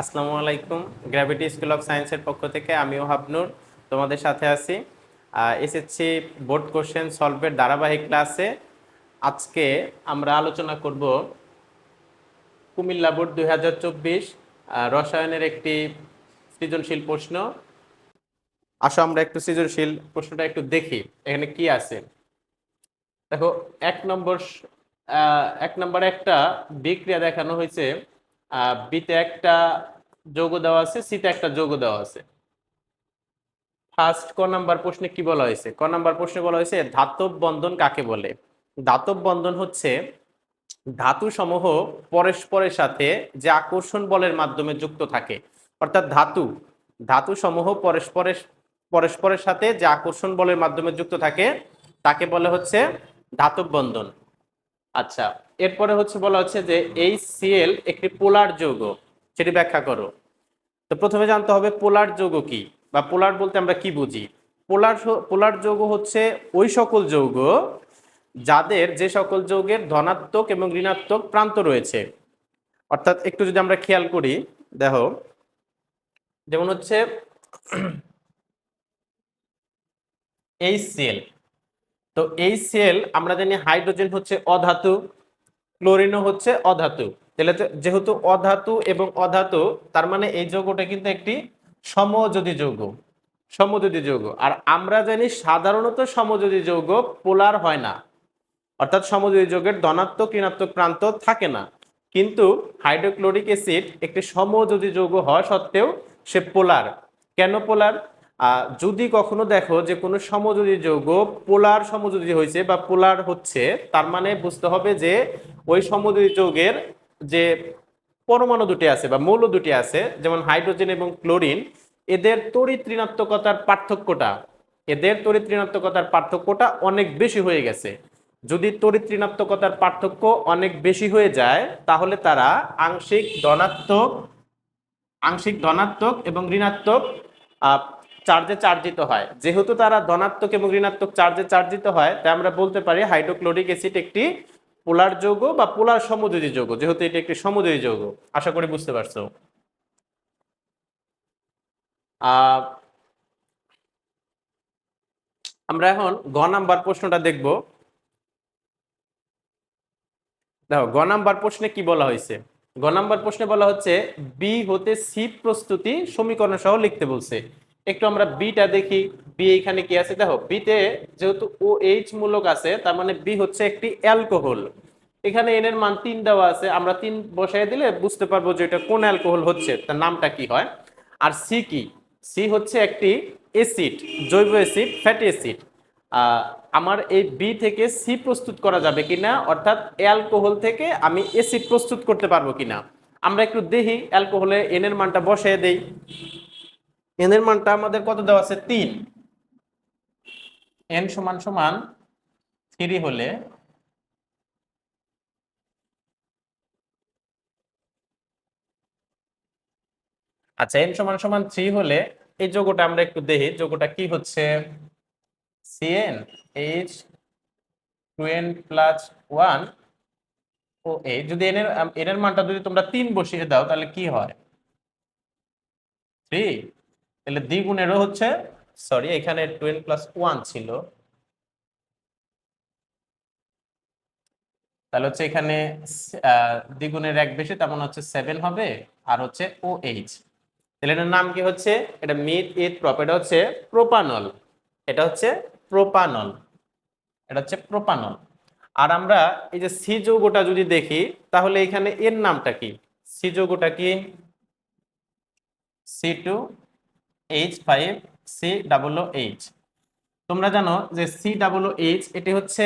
আসসালামু আলাইকুম। Gravity school of সায়েন্সের পক্ষ থেকে আমিও হাবনুর তোমাদের সাথে আছি। এসএসসি বোর্ড কোশ্চেন সলভের ধারাবাহিক ক্লাসে আজকে আমরা আলোচনা করব কুমিল্লা বোর্ড দুই হাজার চব্বিশ রসায়নের একটি সৃজনশীল প্রশ্ন। আসো আমরা একটু সৃজনশীল প্রশ্নটা একটু দেখি, এখানে কি আছে? দেখো, এক নম্বর এক নম্বরে একটা বিক্রিয়া দেখানো হয়েছে বিতে একটা যোগ দেওয়া আছে, সিতে একটা যোগ দেওয়া আছে। ফার্স্ট ক নাম্বার প্রশ্নে কি বলা হয়েছে? ক নাম্বার প্রশ্নে বলা হয়েছে, ধাতব বন্ধন কাকে বলে? ধাতব বন্ধন হচ্ছে ধাতু সমূহ পরস্পরের সাথে যে আকর্ষণ বলের মাধ্যমে যুক্ত থাকে। অর্থাৎ ধাতু ধাতু সমূহ পরস্পরের পরস্পরের সাথে যে আকর্ষণ বলের মাধ্যমে যুক্ত থাকে, তাকে বলে হচ্ছে ধাতব বন্ধন। আচ্ছা এরপরে হচ্ছে বলা হচ্ছে যে এই সিএল একটি পোলার যৌগ, সেটি ব্যাখ্যা করো। তো প্রথমে জানতে হবে পোলার যৌগ কি, বা পোলার বলতে আমরা কি বুঝি? পোলার পোলার যৌগ হচ্ছে ওই সকল যৌগ যাদের যে সকল যৌগের ধনাত্মক এবং ঋণাত্মক প্রান্ত রয়েছে। অর্থাৎ একটু যদি আমরা খেয়াল করি, দেখো, যেমন হচ্ছে এই সেল তো এই সেল আমরা জানি হাইড্রোজেন হচ্ছে অধাতু ক্লোরিনও হচ্ছে অধাতু। তাহলে যেহেতু অধাতু এবং অধাতু, তার মানে এই যৌগটা কিন্তু একটি সমযোজী যৌগ। সমযোজী যৌগ। আর আমরা জানি সাধারণত সমযোজী যৌগ পোলার হয় না। অর্থাৎ সমযোজী যৌগের ধনাত্মক, ঋণাত্মক প্রান্ত থাকে না। কিন্তু হাইড্রোক্লোরিক অ্যাসিড একটি সমযোজী যৌগ হওয়া সত্ত্বেও সে পোলার। কেন পোলার? যদি কখনো দেখো যে কোনো সমযোজী যৌগ পোলার সমযোজী হয়েছে বা পোলার হচ্ছে, তার মানে বুঝতে হবে যে ওই সমযোজী যৌগের যে পরমাণু দুটি আছে বা মৌল দুটি আছে, যেমন হাইড্রোজেন এবং ক্লোরিন, এদের তড়িৎ ঋণাত্মকতার পার্থক্যটা, এদের তড়িৎ ঋণাত্মকতার পার্থক্যটা অনেক বেশি হয়ে গেছে। যদি তড়িৎ ঋণাত্মকতার পার্থক্য অনেক বেশি হয়ে যায়, তাহলে তারা আংশিক ধনাত্মক আংশিক ধনাত্মক এবং ঋণাত্মক চার্জে চার্জিত হয়। যেহেতু তারা ধনাত্মক এবং ঋণাত্মক চার্জে চার্জিত হয়, তাই আমরা বলতে পারি হাইড্রোক্লোরিক অ্যাসিড একটি পোলার যৌগ বা পোলার সমযোজী যৌগ, যেহেতু এটি একটি সমযোজী যৌগ। আশা করি বুঝতে পারছ। আমরা এখন গ নাম্বার প্রশ্নটা দেখব। দেখো, গ নাম্বার প্রশ্নে কি বলা হয়েছে? গ নাম্বার প্রশ্নে বলা হচ্ছে বি হতে সি প্রস্তুতি সমীকরণ সহ লিখতে বলছে। একটু আমরা বিটা দেখি। বি এখানে কি আছে? দেখো বিতে যেহেতু ও এইচ মূলক আছে, তার মানে বি হচ্ছে একটি অ্যালকোহল। এখানে এন এর মান তিন দেওয়া আছে। আমরা তিন বসাই দিলে বুঝতে পারব যে এটা কোন অ্যালকোহল হচ্ছে। তার নামটা কি হয়? আর সি কি? সি হচ্ছে একটি অ্যাসিড জৈব অ্যাসিড ফ্যাটি অ্যাসিড আমার এই বি থেকে সি প্রস্তুত করা যাবে কিনা? অর্থাৎ অ্যালকোহল থেকে আমি অ্যাসিড প্রস্তুত করতে পারব কিনা? আমরা একটু দেখি, অ্যালকোহলে এন এর মানটা বসিয়ে দেই। এন এর মানটা আমাদের কত দেওয়া আছে? তিন। এন সমান সমান থ্রি হলে আচ্ছা এন সমান সমান থ্রি হলে এই যোগটা আমরা একটু দেখি, যোগটা কি হচ্ছে? C N H two N plus one. ও, এ, যদি এন এর এর মানটা যদি তোমরা তিন বসিয়ে দাও, তাহলে কি হয়? থ্রি। তাহলে দ্বিগুণেরও হচ্ছে সরি এখানে টুয়েলভ প্লাস ওয়ান ছিল। তাহলে হচ্ছে এখানে দ্বিগুণের এক বেশি তেমন হচ্ছে সেভেন হবে, আর হচ্ছে ও এইচ তাহলে এটার নাম কি হচ্ছে? এটা মিথ ইথ প্রপ এটা হচ্ছে প্রোপানল এটা হচ্ছে প্রোপানল এটা হচ্ছে প্রোপানল আর আমরা এই যে সি যৌগটা যদি দেখি, তাহলে এখানে এর নামটা কি? সি যৌগটা কি? C two H five C double H তোমরা জানো যে সি ডাবল এইচ এটি হচ্ছে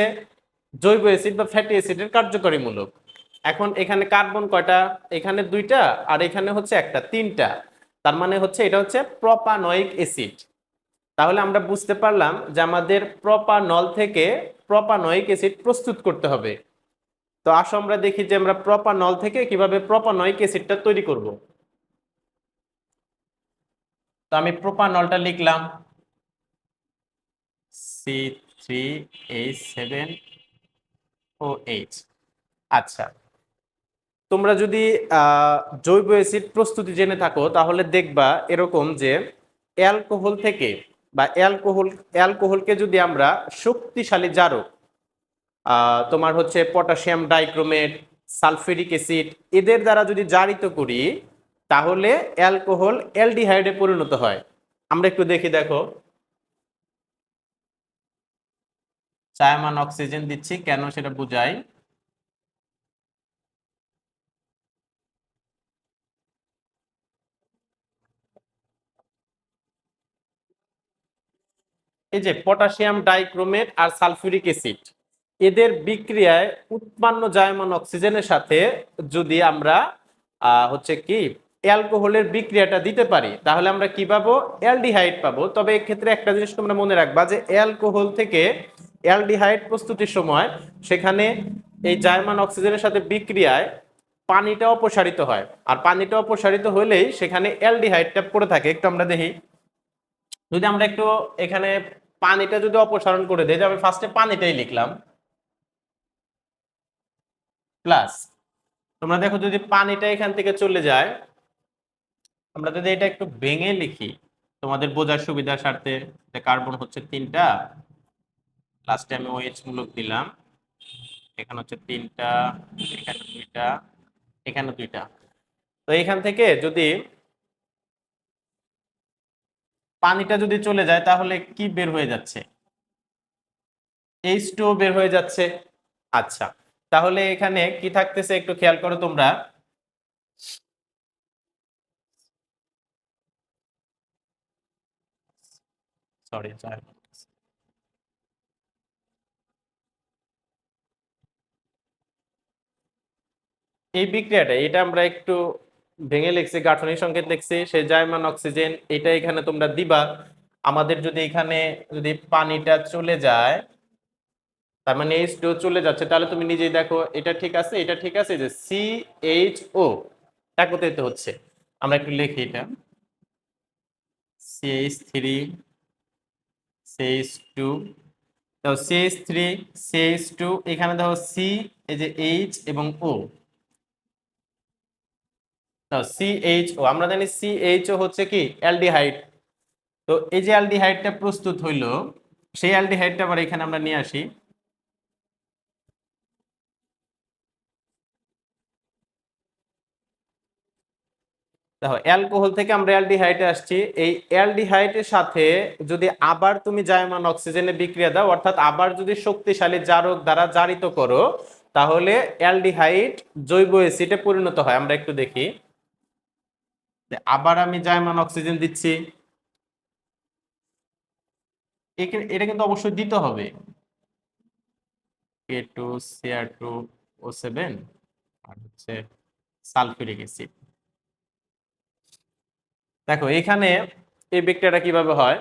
জৈব অ্যাসিড বা ফ্যাটি অ্যাসিডের কার্যকরী মূলক এখন এখানে কার্বন কয়টা? এখানে দুইটা আর এখানে হচ্ছে একটা, তিনটা। তার মানে হচ্ছে এটা হচ্ছে প্রপানয়িক অ্যাসিড। তাহলে আমরা বুঝতে পারলাম যে আমাদের প্রপানল থেকে প্রপানয়িক অ্যাসিড প্রস্তুত করতে হবে। তো আসো আমরা দেখি যে আমরা প্রপানল থেকে কীভাবে প্রপানয়িক অ্যাসিডটা তৈরি করব। তো আমি প্রোপানলটা লিখলাম C three H seven O H আচ্ছা তোমরা যদি জৈব অ্যাসিড প্রস্তুতি জেনে থাকো, তাহলে দেখবা এরকম যে অ্যালকোহল থেকে বা অ্যালকোহল, অ্যালকোহলকে যদি আমরা শক্তিশালী জারক তোমার হচ্ছে পটাশিয়াম ডাইক্রোমেট, সালফেরিক অ্যাসিড, এদের দ্বারা যদি জারিত করি তাহলে অ্যালকোহল অ্যালডিহাইডে পরিণত হয়। আমরা একটু দেখি, দেখো। চায়মান অক্সিজেন দিচ্ছি, কেন সেটা বুঝাই। এই যে পটাশিয়াম ডাইক্রোমেট আর সালফিউরিক অ্যাসিড, এদের বিক্রিয়ায় উৎপন্ন জায়মান অক্সিজেনের সাথে যদি আমরা হচ্ছে কি অ্যালকোহলের বিক্রিয়াটা দিতে পারি, তাহলে আমরা কি পাবো? অ্যালডিহাইড পাবো। তবে এক্ষেত্রে একটা জিনিস তোমরা মনে রাখবা যে অ্যালকোহল থেকে অ্যালডিহাইড প্রস্তুতির সময় সেখানে এই জায়মান অক্সিজেনের সাথে বিক্রিয়ায় পানিটা অপসারিত হয়। আর পানিটা অপসারিত হলেই সেখানে অ্যালডিহাইডটা পড়ে থাকে। একটু আমরা দেখি। যদি আমরা একটু এখানে পানিটা যদি অপসারণ করে দেই আমি ফার্স্টে পানিটাই লিখলাম। প্লাস তোমরা দেখো যদি পানিটা এখান থেকে চলে যায় আমরা যদি এটা একটু ভেঙে লিখি, তোমাদের বোঝার সুবিধার স্বার্থে কার্বন হচ্ছে তিনটা লাস্টে আমি ওএইচ মূলক দিলাম, এখানে হচ্ছে তিনটা, এখানে দুইটা এখানে দুইটা। তো এখান থেকে যদি পানিটা যদি চলে যায়, তাহলে কি বের হয়ে যাচ্ছে? এইচ টু বের হয়ে যাচ্ছে। আচ্ছা তাহলে এখানে কি থাকতেছে একটু খেয়াল করো তোমরা। সরি এই বিক্রিয়াটা, এটা আমরা একটু ভেঙে লিখছি গাঠনিক সংকেত লিখছি, সেই জায়মান অক্সিজেন, এটা এখানে তোমরা দিবা। আমাদের যদি এখানে যদি পানিটা চলে যায়, তার মানে এইচ টু চলে যাচ্ছে, তাহলে তুমি নিজেই দেখো, এটা ঠিক আছে, এটা ঠিক আছে, যে সি এইচ ও একত্রিত হচ্ছে। আমরা একটু লিখি এটা। C H three C H two দেখো টু এখানে দেখো সি এই যে এইচ এবং ও সিএইচও আমরা জানি সিএইচও হচ্ছে কি? অ্যালডিহাইড। তো এই যে অ্যালডিহাইডটা প্রস্তুত হইল, সেই অ্যালডিহাইডটা আবার এখানে আমরা নিয়ে আসি। দেখো, অ্যালকোহল থেকে আমরা অ্যালডিহাইডে আসছি। এই অ্যালডিহাইডের সাথে যদি আবার তুমি জায়মান অক্সিজেনে বিক্রিয়া দাও, অর্থাৎ আবার যদি শক্তিশালী জারক দ্বারা জারিত করো, তাহলে অ্যালডিহাইড জৈব অ্যাসিডে পরিণত হয়। আমরা একটু দেখি। আবার আমি জায়মান অক্সিজেন দিচ্ছি। এটা কিন্তু অবশ্যই দিতে হবে। K two C R two O seven আর হচ্ছে সালফিউরিক অ্যাসিড। দেখো, এখানে এই বিক্রিয়াটা কীভাবে হয়?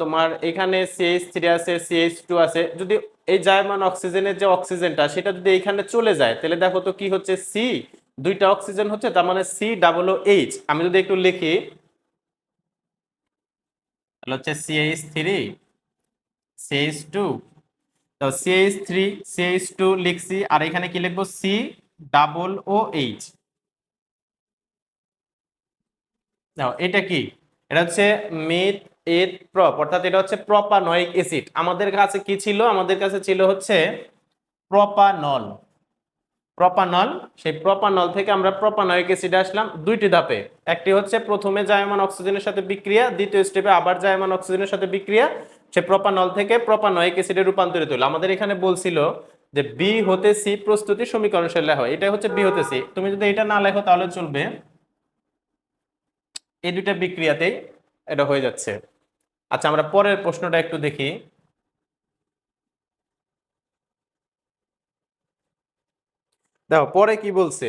তোমার এখানে সিএইচ থ্রি আছে সিএইচ টু আছে। যদি এই জায়মান অক্সিজেনের যে অক্সিজেনটা, সেটা যদি এখানে চলে যায়, তাহলে দেখো তো কি হচ্ছে? সি দুইটা অক্সিজেন হচ্ছে, তার মানে সি ডাবল এইচ আমি যদি একটু লিখি, তাহলে হচ্ছে C H three C H two তো C H three C H two লিখছি, আর এখানে কি লিখব? সি ডাবল ও এইচ নাও, এটা কি? এটা হচ্ছে মেথ এথ প্রপ, অর্থাৎ এটা হচ্ছে প্রপানয়িক অ্যাসিড। আমাদের কাছে কি ছিল? আমাদের কাছে ছিল হচ্ছে প্রপানল। প্রপানল, সেই প্রপানল থেকে আমরা প্রপানয়িক অ্যাসিডে আসলাম দুইটি ধাপে। একটি হচ্ছে প্রথমে জায়মান অক্সিজেনের সাথে বিক্রিয়া, দ্বিতীয় স্টেপে আবার জায়মান অক্সিজেনের সাথে বিক্রিয়া, সে প্রপানল থেকে প্রপানয়িক অ্যাসিডে রূপান্তরিত হলো। আমাদের এখানে বলছিল যে বি হতে সি প্রস্তুতি সমীকরণ হয়। এটা হচ্ছে বি হতে সি তুমি যদি এটা না লেখো তাহলে চলবে এই দুইটা বিক্রিয়াতেই এটা হয়ে যাচ্ছে। আচ্ছা আমরা পরের প্রশ্নটা একটু দেখি। দেখো, পরে কি বলছে?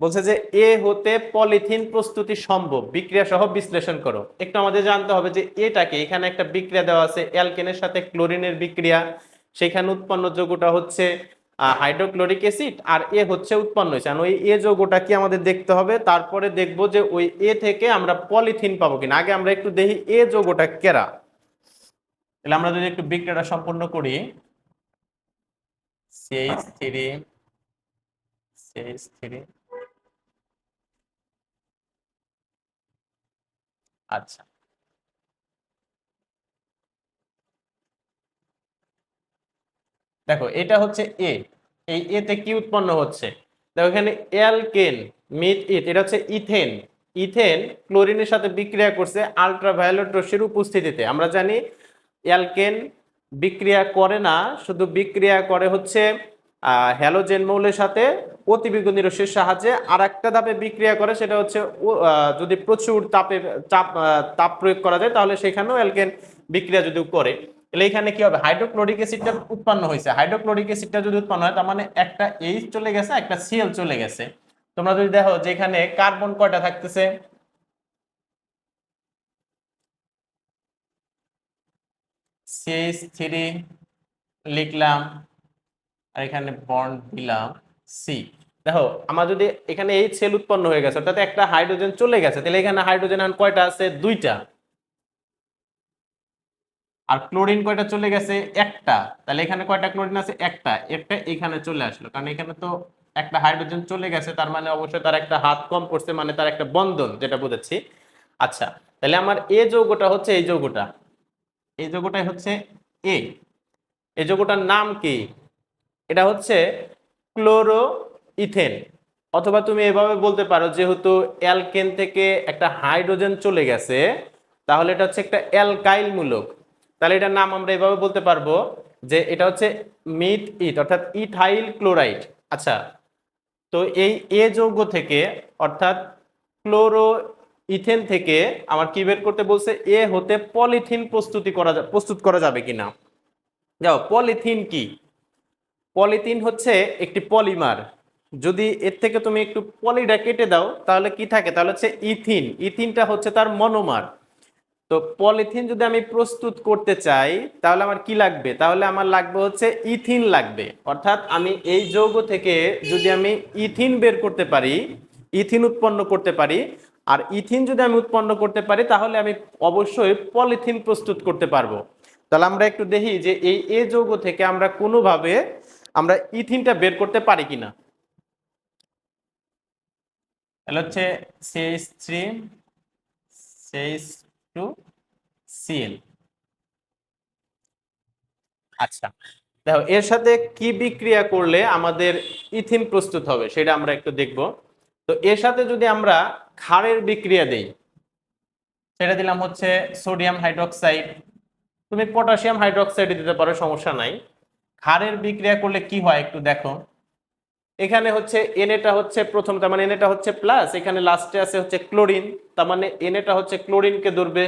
বলছে যে, এ হতে পলিথিন প্রস্তুতি সম্ভব। বিক্রিয়া সহ বিশ্লেষণ করো। একটু আমাদের জানতে হবে যে, এটাকে এখানে একটা বিক্রিয়া দেওয়া আছে, অ্যালকেনের সাথে ক্লোরিনের বিক্রিয়া। সেখানে উৎপন্ন যৌগটা হচ্ছে হাইড্রোক্লোরিক অ্যাসিড আর এ হচ্ছে উৎপন্ন হয়েছে। ওই এ যৌগটা কি আমাদের দেখতে হবে? তারপরে দেখব যে ওই এ থেকে আমরা পলিথিন পাবো কিনা। আগে আমরা একটু দেখি এ যৌগটা কেরা। তাহলে আমরা যদি একটু বিক্রিয়াটা সম্পূর্ণ করি। সিএইচ থ্রি সিএইচ থ্রি আচ্ছা। দেখো, এটা হচ্ছে এ এই এতে কি উৎপন্ন হচ্ছে? দেখো, এখানে অ্যালকেন, মিথ, ইথ, এটা হচ্ছে ইথেন। ইথেন ক্লোরিনের সাথে বিক্রিয়া করছে আলট্রাভায়োলেট রশ্মির উপস্থিতিতে। আমরা জানি অ্যালকেন বিক্রিয়া করে না, শুধু বিক্রিয়া করে হচ্ছে হ্যালোজেন মৌলের সাথে অতিবেগুনি রশ্মির সাহায্যে। আর একটা ধাপে বিক্রিয়া করে, সেটা হচ্ছে যদি প্রচুর তাপে, চাপ তাপ প্রয়োগ করা যায়, তাহলে সেখানেও অ্যালকেন বিক্রিয়া যদি করে। তাহলে এখানে কি হবে? হাইড্রোক্লোরিক অ্যাসিডটা উৎপন্ন হয়েছে। হাইড্রোক্লোরিক অ্যাসিডটা যদি উৎপন্ন হয়, তার মানে একটা এইচ চলে গেছে, একটা সিএল চলে গেছে। তোমরা যদি দেখো যে এখানে কার্বন কয়টা থাকতেছে? সিএইচ থ্রি লিখলাম, আর এখানে বন্ড দিলাম সি দেখো, আমার যদি এখানে এই সেল উৎপন্ন হয়ে গেছে, অর্থাৎ একটা হাইড্রোজেন চলে গেছে, তাহলে এখানে হাইড্রোজেন কয়টা? আছে দুইটা। আর ক্লোরিন কয়টা চলে গেছে? একটা। তাহলে এখানে কয়টা ক্লোরিন আছে? একটা। একটা এখানে চলে আসলো। কারণ এখানে তো একটা হাইড্রোজেন চলে গেছে, তার মানে অবশ্যই তার একটা হাত কম পড়ছে মানে তার একটা বন্ধন, যেটা বুঝেছি। আচ্ছা তাহলে আমার এ যৌগটা হচ্ছে এই যৌগটা। এই যৌগটাই হচ্ছে এ এই যৌগটার নাম কি? এটা হচ্ছে ক্লোরো ইথেন অথবা তুমি এভাবে বলতে পারো, যেহেতু অ্যালকেন থেকে একটা হাইড্রোজেন চলে গেছে, তাহলে এটা হচ্ছে একটা অ্যালকাইল মূলক তাহলে এটার নাম আমরা এভাবে বলতে পারব যে এটা হচ্ছে মিথ ইট অর্থাৎ ইথাইল ক্লোরাইড। আচ্ছা তো এই এ যৌগ থেকে, অর্থাৎ ক্লোরো ইথেন থেকে আমার কি বের করতে বলছে? এ হতে পলিথিন প্রস্তুতি করা প্রস্তুত করা যাবে কিনা? যাও, পলিথিন কি? পলিথিন হচ্ছে একটি পলিমার। যদি এর থেকে তুমি একটু পলিটা কেটে দাও, তাহলে কি থাকে? তাহলে হচ্ছে ইথিন। ইথিনটা হচ্ছে তার মনোমার। তো পলিথিন যদি আমি প্রস্তুত করতে চাই, তাহলে আমার কি লাগবে? তাহলে আমার লাগবে হচ্ছে ইথিন লাগবে। অর্থাৎ আমি এই যৌগ থেকে যদি আমি ইথিন বের করতে পারি, ইথিন উৎপন্ন করতে পারি, আর ইথিন যদি আমি উৎপন্ন করতে পারি, তাহলে আমি অবশ্যই পলিথিন প্রস্তুত করতে পারব। তাহলে আমরা একটু দেখি যে এই এ যৌগ থেকে আমরা কোনোভাবে আমরা ইথিনটা বের করতে পারি কিনা। তাহলে হচ্ছে C H three C H two C L আচ্ছা দেখো, এর সাথে কি বিক্রিয়া করলে আমাদের ইথিন প্রস্তুত হবে সেটা আমরা একটু দেখব। তো এর সাথে যদি আমরা ক্ষারের বিক্রিয়া দেই, সেটা দিলাম হচ্ছে সোডিয়াম হাইড্রোক্সাইড। তুমি পটাশিয়াম হাইড্রোক্সাইড দিতে পারো, সমস্যা নাই। ক্ষারের বিক্রিয়া করলে কি হয় একটু দেখো। এখানে হচ্ছে এনেটা হচ্ছে প্রথম, তার মানে এনেটা হচ্ছে প্লাস এখানে লাস্টে আছে হচ্ছে ক্লোরিন তার মানে এনেটা হচ্ছে ক্লোরিনকে ধরবে।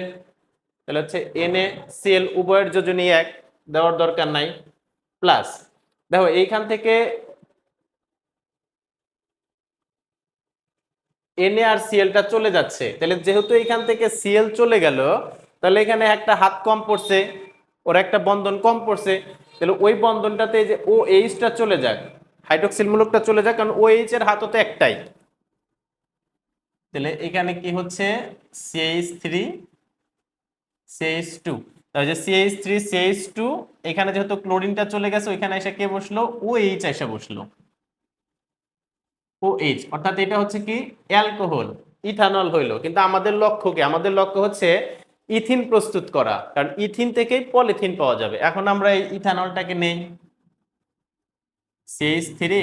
তাহলে হচ্ছে এনএ সিএল উভয়ের যোজনী এক, দেওয়ার দরকার নাই প্লাস দেখো, এইখান থেকে এনএ আর সিএলটা চলে যাচ্ছে। তাহলে যেহেতু এখান থেকে সিএল চলে গেল, তাহলে এখানে একটা হাত কম পড়ছে, ওর একটা বন্ধন কম পড়ছে, তাহলে ওই বন্ধনটাতে যে ও এইচটা চলে যাক হাইড্রোক্সিল মূলকটা চলে যায়, কারণ ও এইচ এর হাত তো একটাই। তাহলে এখানে কি হচ্ছে? C H three C H two তাহলে C H three C H two এখানে যেহেতু ক্লোরিনটা চলে গেছে, ওইখানে এসে কে বসল? ওএইচ এসে বসল। ও এইচ অর্থাৎ এটা হচ্ছে কি? অ্যালকোহল, ইথানল হইল। কিন্তু আমাদের লক্ষ্য কি? আমাদের লক্ষ্য হচ্ছে ইথিন প্রস্তুত করা। কারণ ইথিন থেকেই পলিথিন পাওয়া যাবে। এখন আমরা এই ইথানলটাকে নেই। C H three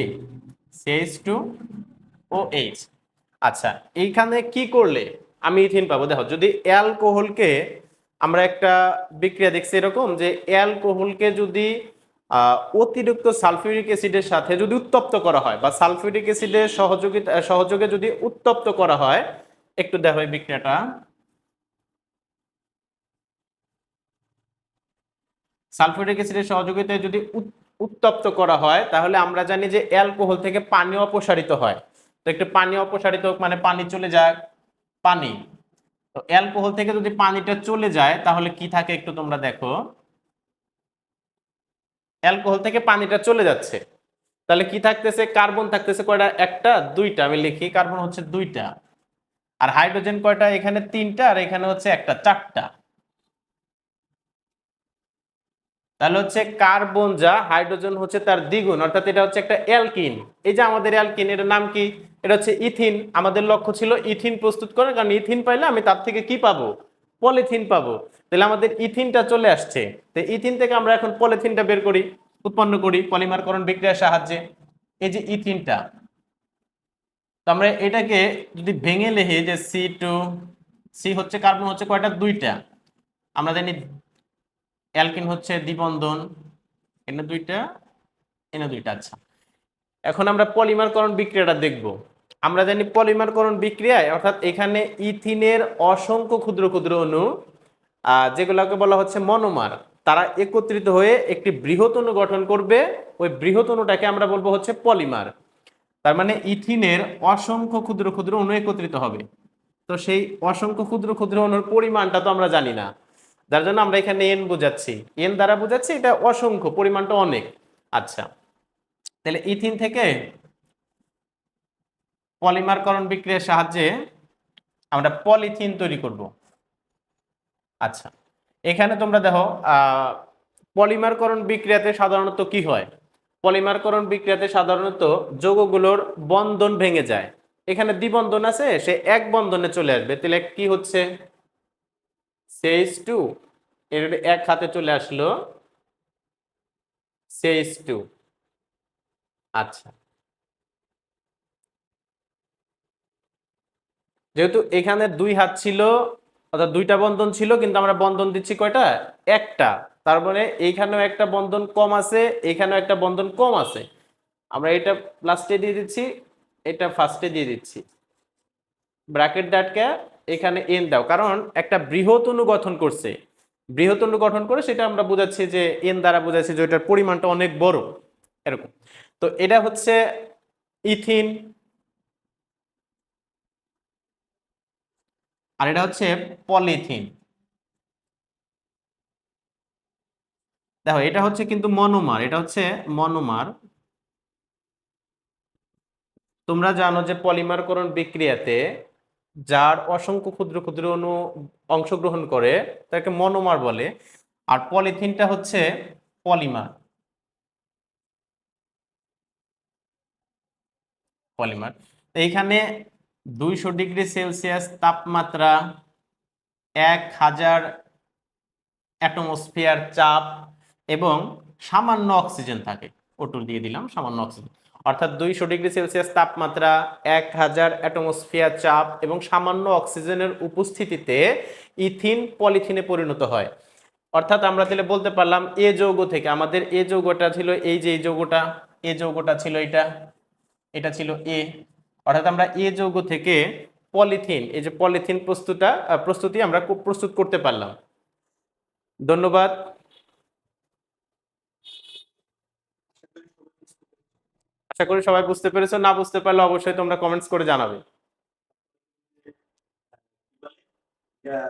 C H two O H আচ্ছা এইখানে কি করলে আমি ইথিন পাবো? দেখো, যদি অ্যালকোহলকে আমরা একটা বিক্রিয়া দেখছি এরকম যে অ্যালকোহলকে যদি অতিরিক্ত সালফিউরিক অ্যাসিডের সাথে যদি উত্তপ্ত করা হয় বা সালফিউরিক অ্যাসিডের সহযোগিতা সহযোগে যদি উত্তপ্ত করা হয়, একটু দেখো এই বিক্রিয়াটা। সালফিউরিক অ্যাসিডের সহযোগিতায় যদি উত্তপ্ত করা হয়, তাহলে আমরা জানি যে অ্যালকোহল থেকে পানি অপসারিত হয়। তো একটু পানি অপসারিত মানে পানি চলে যাক। পানি। তো অ্যালকোহল থেকে যদি পানিটা চলে যায়, তাহলে কি থাকে একটু তোমরা দেখো। অ্যালকোহল থেকে পানিটা চলে যাচ্ছে। তাহলে কি থাকতেছে? কার্বন থাকতেছে কয়টা? একটা, দুইটা। আমি লিখি, কার্বন হচ্ছে দুইটা। আর হাইড্রোজেন কয়টা? এখানে তিনটা, আর এখানে হচ্ছে একটা, চারটা। তাহলে হচ্ছে কার্বন যা, হাইড্রোজেন হচ্ছে তার দ্বিগুণ, অর্থাৎ এটা হচ্ছে একটা অ্যালকিন। এই যে আমাদের অ্যালকিন, এটার নাম কি? এটা হচ্ছে ইথিন। আমাদের লক্ষ্য ছিল ইথিন প্রস্তুত করার, কারণ ইথিন পাইলে আমি তার থেকে কি পাবো? পলিথিন পাবো। তাহলে আমাদের ইথিনটা চলে আসছে। তো ইথিন থেকে আমরা এখন পলিথিনটা বের করি, উৎপন্ন করি, পলিমারকরণ বিক্রিয়ার সাহায্যে। এই যে ইথিনটা, তো আমরা এটাকে যদি ভেঙে লিখি যে সি টু, সি হচ্ছে কার্বন হচ্ছে কয়টা? দুইটা। আমরা জানি অ্যালকিন হচ্ছে দ্বিবন্ধন, এনে দুইটা এনে দুইটা আচ্ছা। এখন আমরা পলিমারকরণ বিক্রিয়াটা দেখব। আমরা জানি পলিমারকরণ বিক্রিয়ায়, অর্থাৎ এখানে ইথিনের অসংখ্য ক্ষুদ্র ক্ষুদ্র অণু যেগুলোকে বলা হচ্ছে মনোমার, তারা একত্রিত হয়ে একটি বৃহৎ অণু গঠন করবে। ওই বৃহৎ অণুটাকে আমরা বলব হচ্ছে পলিমার। তার মানে ইথিনের অসংখ্য ক্ষুদ্র ক্ষুদ্র অণু একত্রিত হবে। তো সেই অসংখ্য ক্ষুদ্র ক্ষুদ্র অণুর পরিমাণটা তো আমরা জানি না। যার জন্য আমরা এখানে এন বোঝাচ্ছি। এন দ্বারা বোঝাচ্ছি এটা অসংখ্য, পরিমাণটা অনেক। আচ্ছা তাহলে ইথিন থেকে পলিমারকরণ বিক্রিয়ার সাহায্যে আমরা পলিথিন তৈরি করব। আচ্ছা এখানে তোমরা দেখো পলিমারকরণ বিক্রিয়াতে সাধারণত কি হয়? পলিমারকরণ বিক্রিয়াতে সাধারণত যৌগগুলোর বন্ধন ভেঙে যায়। এখানে দ্বিবন্ধন আছে, সে এক বন্ধনে চলে আসবে। তাহলে কি হচ্ছে? সেইস টু এটা এক হাতে চলে আসলো সেইস টু আচ্ছা। যেহেতু এখানে দুই হাত ছিল, অর্থাৎ দুইটা বন্ধন ছিল, কিন্তু আমরা বন্ধন দিচ্ছি কয়টা? একটা। তার মানে এইখানেও একটা বন্ধন কম আছে, এখানেও একটা বন্ধন কম আছে। আমরা এটা লাস্টে দিয়ে দিচ্ছি, এটা ফার্স্টে দিয়ে দিচ্ছি। ব্র্যাকেট ডাটকে এখানে এন দাও। কারণ একটা বৃহৎ অণু গঠন করছে। বৃহৎ অণু গঠন করে সেটা আমরা বোঝাচ্ছি যে এন দ্বারা বোঝাচ্ছি যে এটার পরিমাণটা অনেক বড়। এরকম। তো এটা হচ্ছে ইথিন। আর এটা হচ্ছে পলিথিন। দেখো, এটা হচ্ছে কিন্তু মনোমার। এটা হচ্ছে মনোমার। তোমরা জানো যে পলিমারকরণ বিক্রিয়াতে যার অসংখ্য ক্ষুদ্র ক্ষুদ্র অণু অংশগ্রহণ করে, তাকে মনোমার বলে। আর পলিথিনটা হচ্ছে পলিমার। পলিমার। এইখানে দুইশো ডিগ্রি সেলসিয়াস তাপমাত্রা, এক হাজার অ্যাটমসফিয়ার চাপ এবং সামান্য অক্সিজেন থাকে। ওটুল দিয়ে দিলাম, সামান্য অক্সিজেন। অর্থাৎ দুইশো ডিগ্রি সেলসিয়াস তাপমাত্রা, এক হাজার অ্যাটমসফিয়ার চাপ এবং সামান্য অক্সিজেনের উপস্থিতিতে ইথিন, পলিথিনে পরিণত হয়। অর্থাৎ আমরা তাহলে বলতে পারলাম এ যৌগ থেকে, আমাদের এ যৌগটা ছিল এই যে এই যৌগটা, এ যৌগটা ছিল এটা এটা ছিল এ। অর্থাৎ আমরা এ যৌগ থেকে পলিথিন, এই যে পলিথিন প্রস্তুতা প্রস্তুতি আমরা প্রস্তুত করতে পারলাম। ধন্যবাদ। আশা করি সবাই বুঝতে পেরেছ না বুঝতে পারলে অবশ্যই তোমরা কমেন্টস করে জানাবে। হ্যাঁ,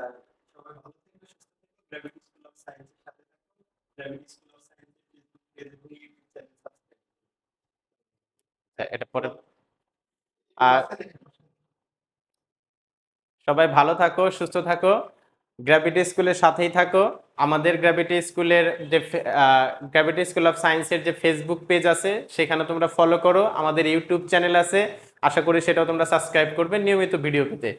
আর সবাই ভালো থাকো সুস্থ থাকো। গ্র্যাভিটি স্কুলের সাথেই থাকো। আমাদের গ্র্যাভিটি স্কুলের যে গ্র্যাভিটি স্কুল অফ সায়েন্সের যে ফেসবুক পেজ আছে, সেখানে তোমরা ফলো করো। আমাদের ইউটিউব চ্যানেল আছে। আশা করি সেটাও তোমরা সাবস্ক্রাইব করবে নিয়মিত ভিডিও পেতে।